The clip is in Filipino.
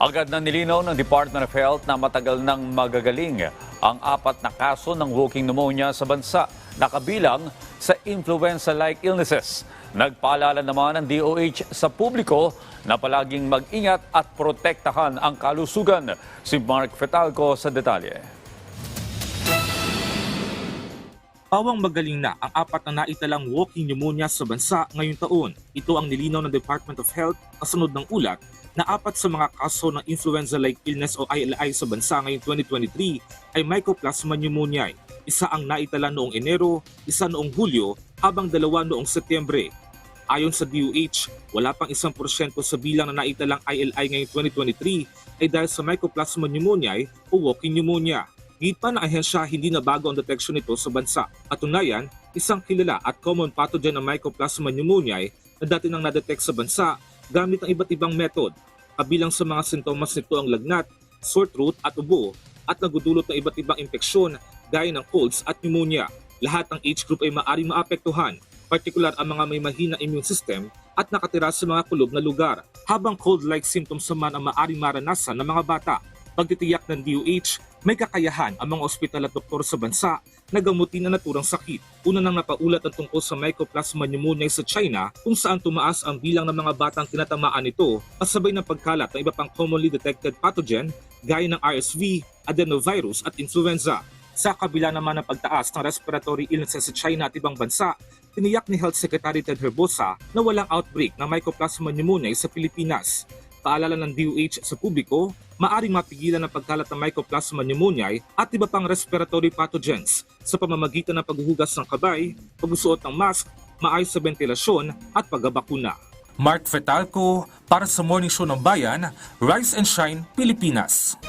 Agad na nilinaw ng Department of Health na matagal nang magagaling ang apat na kaso ng walking pneumonia sa bansa na kabilang sa influenza-like illnesses. Nagpaalala naman ng DOH sa publiko na palaging mag-ingat at protektahan ang kalusugan. Si Mark Fetalco sa detalye. Pawang magaling na ang apat na naitalang walking pneumonia sa bansa ngayong taon. Ito ang nilinaw ng Department of Health kasunod ng ulat na apat sa mga kaso ng influenza-like illness o ILI sa bansa ngayong 2023 ay Mycoplasma pneumoniae. Isa ang naitala noong Enero, isa noong Hulyo, habang dalawa noong Setyembre. Ayon sa DOH, wala pang isang porsyento sa bilang na naitalang ILI ngayong 2023 ay dahil sa Mycoplasma pneumoniae o walking pneumonia. Git pa ng ahensya hindi na bago ang deteksyon nito sa bansa. Katunayan, isang kilala at common pathogen ng Mycoplasma pneumoniae na dati nang nadetect sa bansa gamit ang iba't ibang method. Kabilang sa mga sintomas nito ang lagnat, sore throat at ubo at nagudulot ng iba't ibang impeksyon gaya ng colds at pneumonia. Lahat ng age group ay maaaring maapektuhan, partikular ang mga may mahina immune system at nakatira sa mga kulob na lugar, habang cold-like symptoms naman ang maaaring maranasan ng mga bata. Pagtitiyak ng DOH, may kakayahan ang mga ospital at doktor sa bansa na gamutin ang naturang sakit. Una nang napaulat ang tungkol sa Mycoplasma pneumoniae sa China kung saan tumaas ang bilang ng mga batang tinatamaan nito kasabay ng pagkalat ng iba pang commonly detected pathogen gaya ng RSV, adenovirus at influenza. Sa kabila naman ng pagtaas ng respiratory illnesses sa China at ibang bansa, tiniyak ni Health Secretary Ted Herbosa na walang outbreak ng Mycoplasma pneumoniae sa Pilipinas. Paalala ng DOH sa publiko, maaring mapigilan ang pagkalat ng Mycoplasma pneumoniae at iba pang respiratory pathogens sa pamamagitan ng paghuhugas ng kabay, pagsusuot ng mask, maayos sa ventilasyon at pagbabakuna. Mark Fetalco para sa Morning Show ng Bayan, Rise and Shine, Pilipinas.